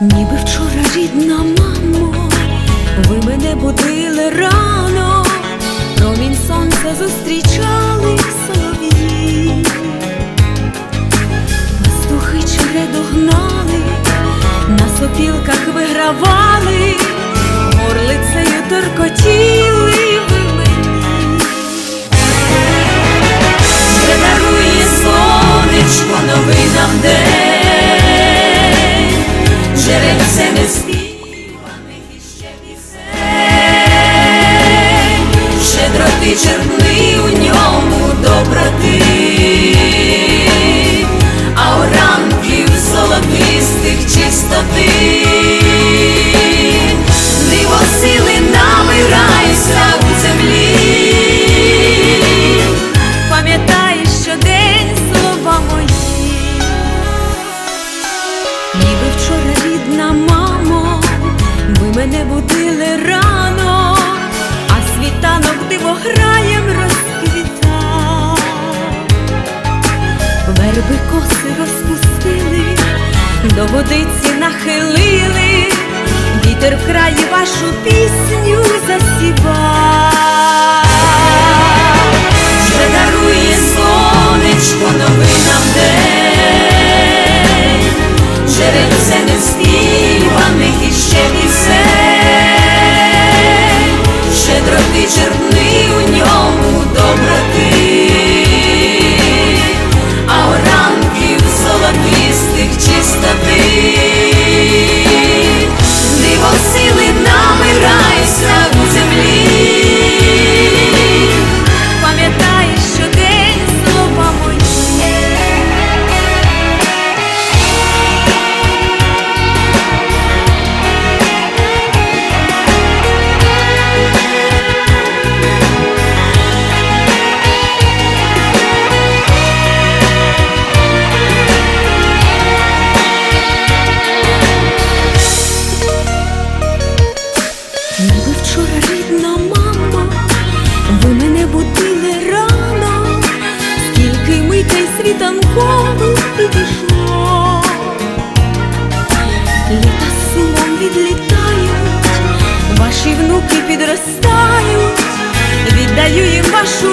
Ніби вчора рідна мамо, ви мене будили рано, промінь сонця зустрічали солов'ї, пастухи череду гнали, на сопілках вигравали, горлицею торкотіли мене будили рано, а світанок дивограєм розквітав. Верби коси розпустили, до водиці нахилили, вітер в краї вашу пісню засівав. Вже дарує сонечко новий нам день, митей світанкових підійшло, літа з сумом відлітають, ваші внуки підростають, віддаю їм вашу